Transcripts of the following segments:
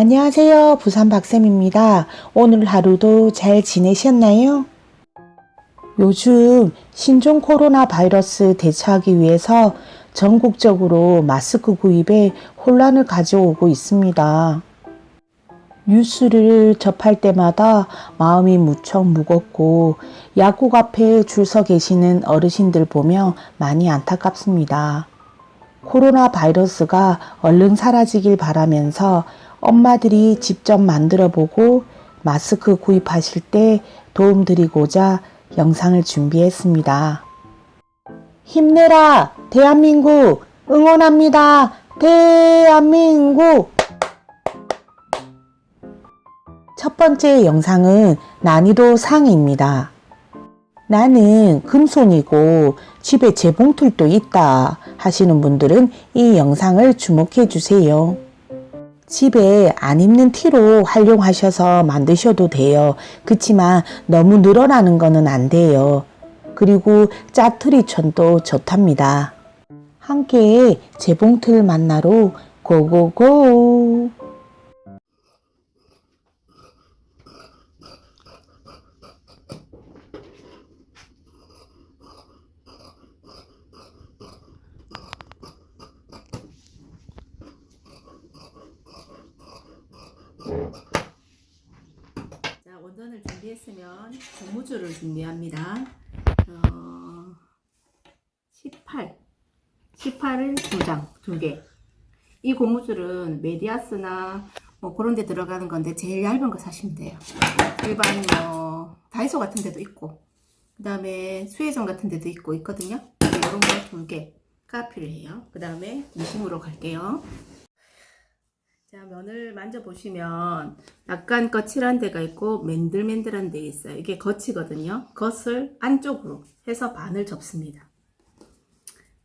안녕하세요. 부산 박쌤입니다. 오늘 하루도 잘 지내셨나요? 요즘 신종 코로나 바이러스 대처하기 위해서 전국적으로 마스크 구입에 혼란을 가져오고 있습니다. 뉴스를 접할 때마다 마음이 무척 무겁고 약국 앞에 줄 서 계시는 어르신들 보며 많이 안타깝습니다. 코로나 바이러스가 얼른 사라지길 바라면서 엄마들이 직접 만들어 보고 마스크 구입하실 때 도움드리고자 영상을 준비했습니다. 힘내라! 대한민국! 응원합니다! 대한민국! 첫 번째 영상은 난이도 상입니다. 나는 금손이고 집에 재봉틀도 있다 하시는 분들은 이 영상을 주목해 주세요. 집에 안 입는 티로 활용하셔서 만드셔도 돼요. 그치만 너무 늘어나는 거는 안 돼요. 그리고 짜투리 천도 좋답니다. 함께 재봉틀 만나러 고고고! 자, 원전을 준비했으면 고무줄을 준비합니다. 어, 18. 18을 두 장, 두 개. 이 고무줄은 메디아스나 뭐 그런 데 들어가는 건데 제일 얇은 거 사시면 돼요. 일반 뭐 다이소 같은 데도 있고 그 다음에 수혜점 같은 데도 있고 있거든요. 이런 거두 개가 필요해요. 그 다음에 미싱으로 갈게요. 자, 면을 만져보시면 약간 거칠한 데가 있고 맨들맨들한 데 있어요. 이게 겉이거든요. 겉을 안쪽으로 해서 반을 접습니다.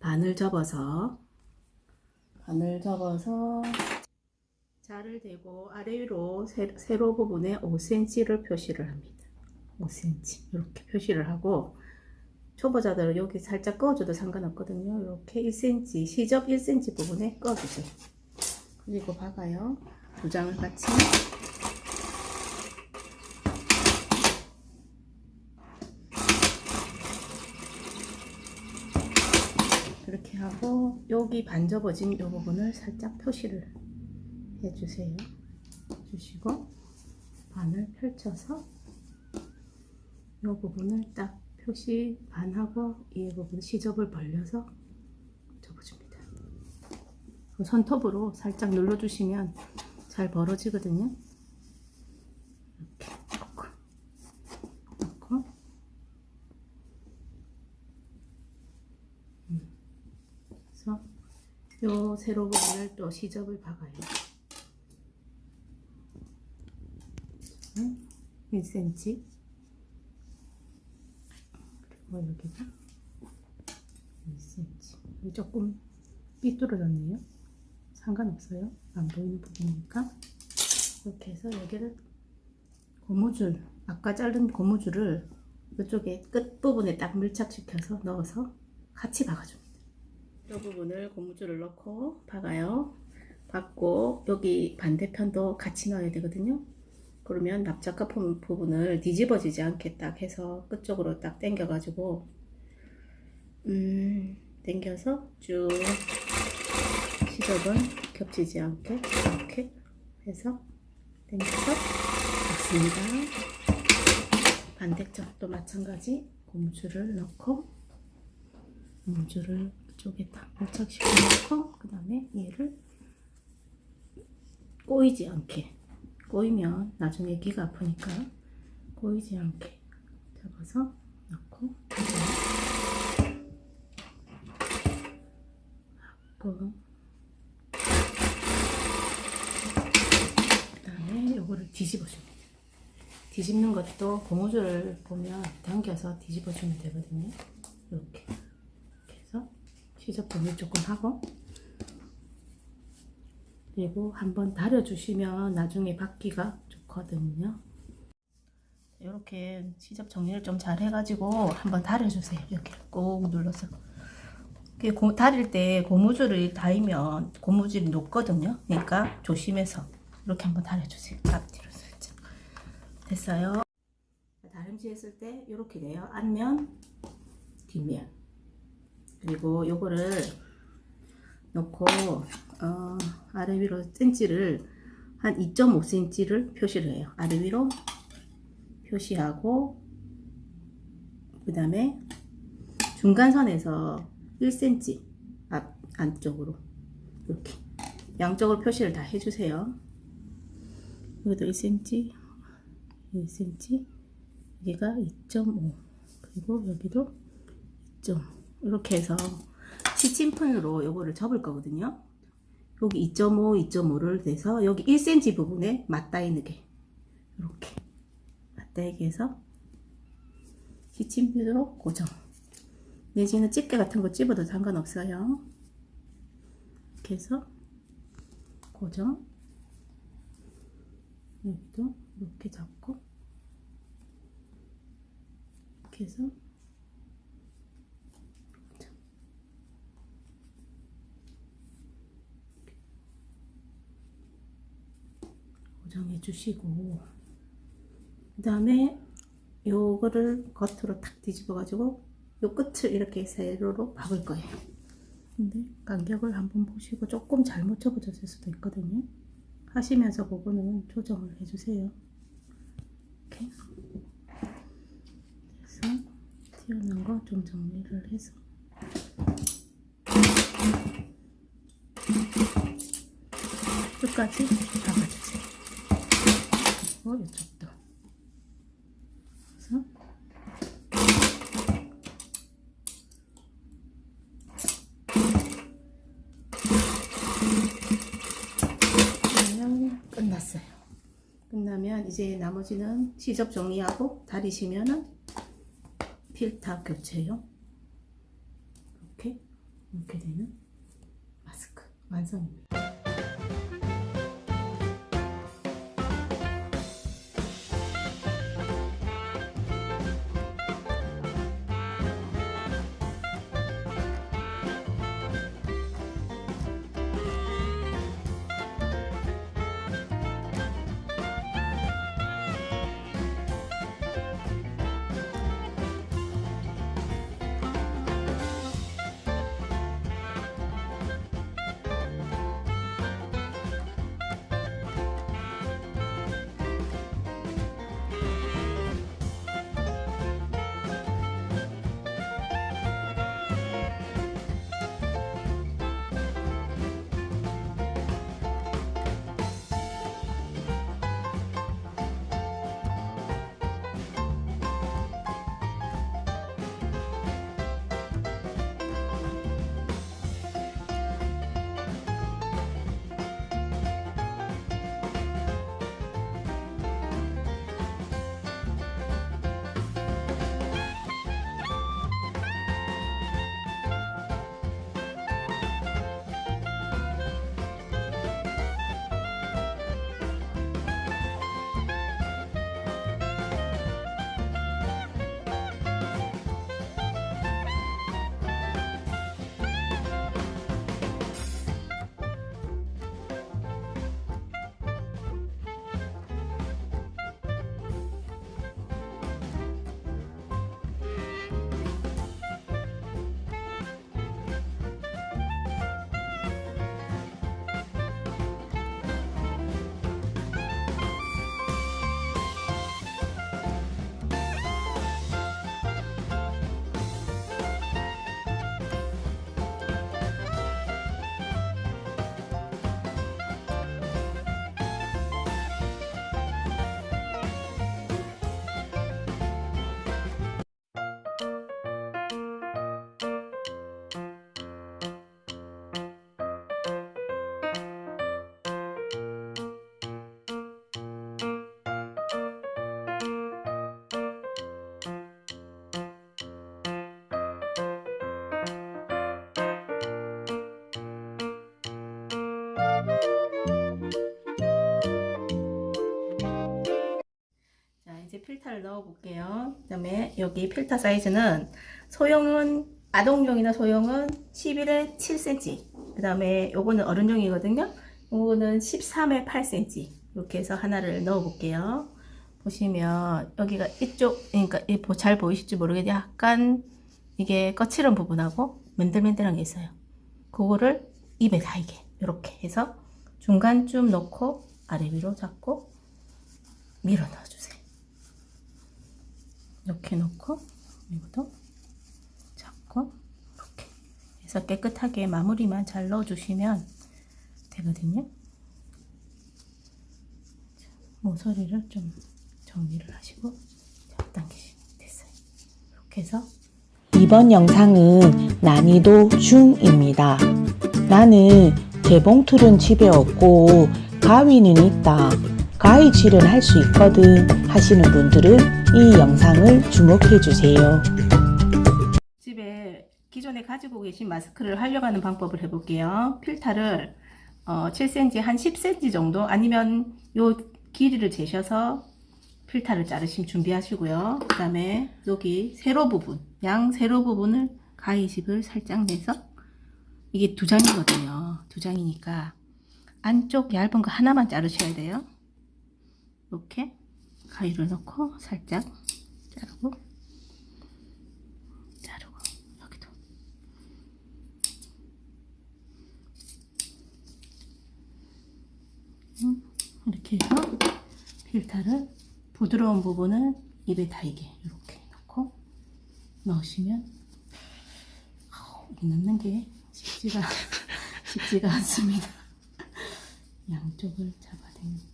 반을 접어서 반을 접어서 자를 대고 아래 위로 세- 세로 부분에 5cm를 표시를 합니다. 5cm 이렇게 표시를 하고 초보자들은 여기 살짝 꺼줘도 상관없거든요. 이렇게 1cm 시접 1cm 부분에 꺼주세요. 그리고 박아요. 두 장을 같이. 그렇게 하고 여기 반접어진 이 부분을 살짝 표시를 해주세요. 주시고 반을 펼쳐서 이 부분을 딱 표시 반하고 이 부분 시접을 벌려서 손톱으로 살짝 눌러주시면 잘 벌어지거든요. 이렇게 놓고, 음. 그래서 요 세로 부분을 또 시접을 박아요. 음, 1cm 그리고 여기가 1cm 여기 조금 삐뚤어졌네요. 상관없어요. 안 보이는 부분이니까. 이렇게 해서 여기를 고무줄, 아까 자른 고무줄을 이쪽에 끝부분에 딱 밀착시켜서 넣어서 같이 박아줍니다. 이 부분을 고무줄을 넣고 박아요. 박고 여기 반대편도 같이 넣어야 되거든요. 그러면 납작한 부- 부분을 뒤집어지지 않게 딱 해서 끝쪽으로 딱 당겨가지고 음, 당겨서 쭉 시접은 겹치지 않게 이렇게 해서 당겨서 박습니다. 반대쪽도 마찬가지 고무줄을 넣고 고무줄을 이쪽에 딱 밀착시켜 놓고 그 다음에 얘를 꼬이지 않게 꼬이면 나중에 귀가 아프니까 꼬이지 않게 잡아서 넣고 하고 그다음에 요거를 뒤집어줍니다. 뒤집는 것도 고무줄을 보면 당겨서 뒤집어주면 되거든요. 이렇게 이렇게 해서 시접 분리 조금 하고 그리고 한번 다려주시면 나중에 받기가 좋거든요. 이렇게 시접 정리를 좀 잘 해가지고 한번 다려주세요. 이렇게 꼭 눌러서. 고- 다릴 때 고무줄을 닿으면 고무줄이 녹거든요. 그러니까 조심해서 이렇게 한번 다려주세요. 앞뒤로. 됐어요. 다림질 했을 때 이렇게 돼요. 앞면, 뒷면. 그리고 요거를 놓고 어, 아래 위로 센치를 한 2.5cm를 표시를 해요. 아래 위로 표시하고 그 다음에 중간선에서 1cm 앞 안쪽으로 이렇게 양쪽으로 표시를 다 해주세요. 여기도 1cm, 1cm, 여기가 2.5 그리고 여기도 2.5 이렇게 해서 시침푼으로 요거를 접을 거거든요. 여기 2.5, 2.5를 내서 여기 1cm 부분에 맞닿이게 이렇게 맞닿이게 해서 시침푼으로 고정. 내지는 집게 같은 거 집어도 상관없어요. 이렇게 해서 고정. 여기도 이렇게 잡고 이렇게 해서 고정해 주시고 그 다음에 요거를 겉으로 탁 뒤집어 가지고 요 끝을 이렇게 세로로 박을 거예요. 근데 간격을 한번 보시고 조금 잘못 접어졌을 수도 있거든요. 하시면서 그거는 조정을 해주세요 이렇게 그래서 튀어나온 거 좀 정리를 해서 끝까지 잡아주세요. 그리고 이쪽도. 그래서 그러면 끝났어요. 끝나면 이제 나머지는 시접 정리하고 다리시면은 필터 교체요. 이렇게 이렇게 되는 마스크 완성입니다. 필터를 넣어 볼게요. 그 다음에 여기 필터 사이즈는 소형은 아동용이나 소형은 11에 7cm. 그 다음에 요거는 어른용이거든요. 이거는 13에 8cm 이렇게 해서 하나를 넣어 볼게요. 보시면 여기가 이쪽 그러니까 잘 보이실지 모르겠는데 약간 이게 거칠은 부분하고 맨들맨들한 게 있어요. 그거를 입에 달게 이렇게 해서 중간쯤 넣고 아래 위로 잡고 밀어 넣어주세요. 이렇게 넣고 이것도 잡고 이렇게 해서 깨끗하게 마무리만 잘 넣어주시면 되거든요. 자, 모서리를 좀 정리를 하시고 잡당기시면 됐어요. 이렇게 해서 이번 영상은 난이도 중입니다. 나는 재봉틀은 집에 없고 가위는 있다. 가위질은 할 수 있거든 하시는 분들은 이 영상을 주목해 주세요. 집에 기존에 가지고 계신 마스크를 하려고 하는 방법을 해볼게요. 필터를 어, 7cm, 한 10cm 정도 아니면 요 길이를 재셔서 필터를 자르시면 준비하시고요. 그 다음에 여기 세로 부분, 양 세로 부분을 가위집을 살짝 내서 이게 두 장이거든요. 두 장이니까 안쪽 얇은 거 하나만 자르셔야 돼요. 이렇게 가위를 넣고 살짝 자르고 자르고 여기도 음, 이렇게 해서 필터를 부드러운 부분을 입에 달게 이렇게 넣고 넣으시면 이 넣는 게 쉽지가 쉽지가 않습니다. 양쪽을 잡아당기겠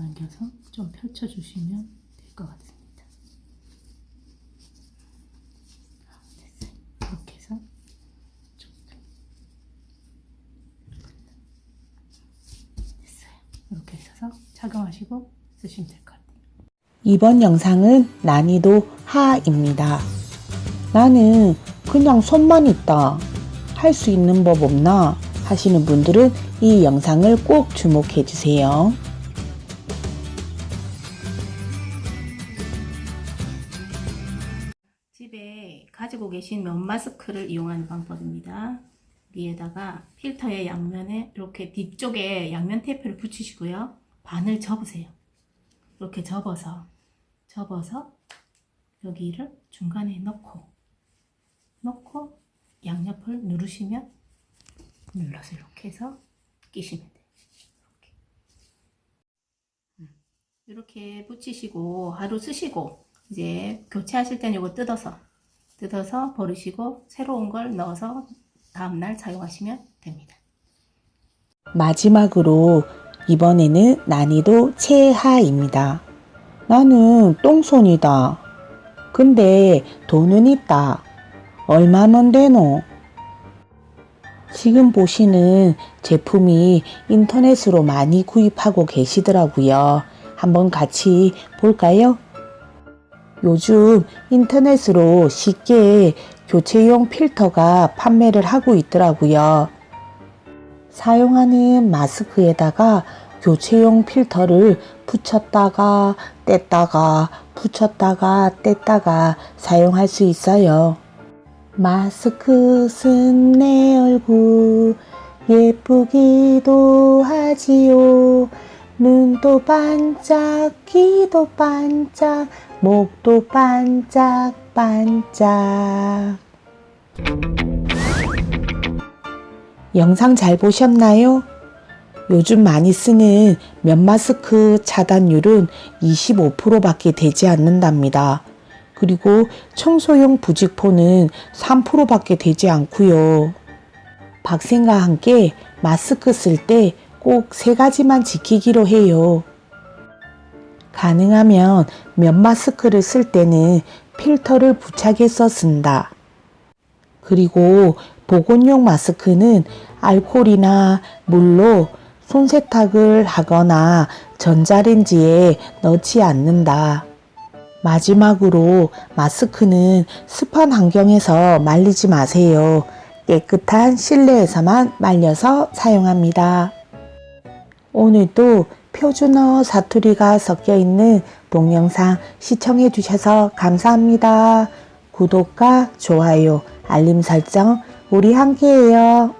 잡아당겨서 좀 펼쳐주시면 될 것 같습니다. 아, 됐어요. 이렇게 해서 쭉. 됐어요. 이렇게 해서 착용하시고 쓰시면 될 것 같아요. 이번 영상은 난이도 하입니다. 나는 그냥 손만 있다. 할 수 있는 법 없나? 하시는 분들은 이 영상을 꼭 주목해 주세요. 계신 면 마스크를 이용하는 방법입니다. 위에다가 필터의 양면에 이렇게 뒤쪽에 양면 테이프를 붙이시고요. 반을 접으세요. 이렇게 접어서 접어서 여기를 중간에 넣고 넣고 양옆을 누르시면 눌러서 이렇게 해서 끼시면 돼요. 이렇게. 음. 이렇게 붙이시고 하루 쓰시고 이제 교체하실 때는 이거 뜯어서 뜯어서 버리시고 새로운 걸 넣어서 다음날 사용하시면 됩니다. 마지막으로 이번에는 난이도 최하입니다. 나는 똥손이다. 근데 돈은 있다. 얼마면 되노? 지금 보시는 제품이 인터넷으로 많이 구입하고 계시더라고요. 한번 같이 볼까요? 요즘 인터넷으로 쉽게 교체용 필터가 판매를 하고 있더라고요. 사용하는 마스크에다가 교체용 필터를 붙였다가 뗐다가 붙였다가 뗐다가 사용할 수 있어요. 마스크 쓴 내 얼굴 예쁘기도 하지요. 눈도 반짝, 귀도 반짝, 목도 반짝, 반짝. 영상 잘 보셨나요? 요즘 많이 쓰는 면 마스크 차단율은 25%밖에 되지 않는답니다. 그리고 청소용 부직포는 3%밖에 되지 않고요. 박생과 함께 마스크 쓸 때 꼭 세 가지만 지키기로 해요. 가능하면 면 마스크를 쓸 때는 필터를 부착해서 쓴다. 그리고 보건용 마스크는 알코올이나 물로 손 세탁을 하거나 전자레인지에 넣지 않는다. 마지막으로 마스크는 습한 환경에서 말리지 마세요. 깨끗한 실내에서만 말려서 사용합니다. 오늘도 표준어 사투리가 섞여 있는 동영상 시청해 주셔서 감사합니다. 구독과 좋아요, 알림 설정 우리 함께해요.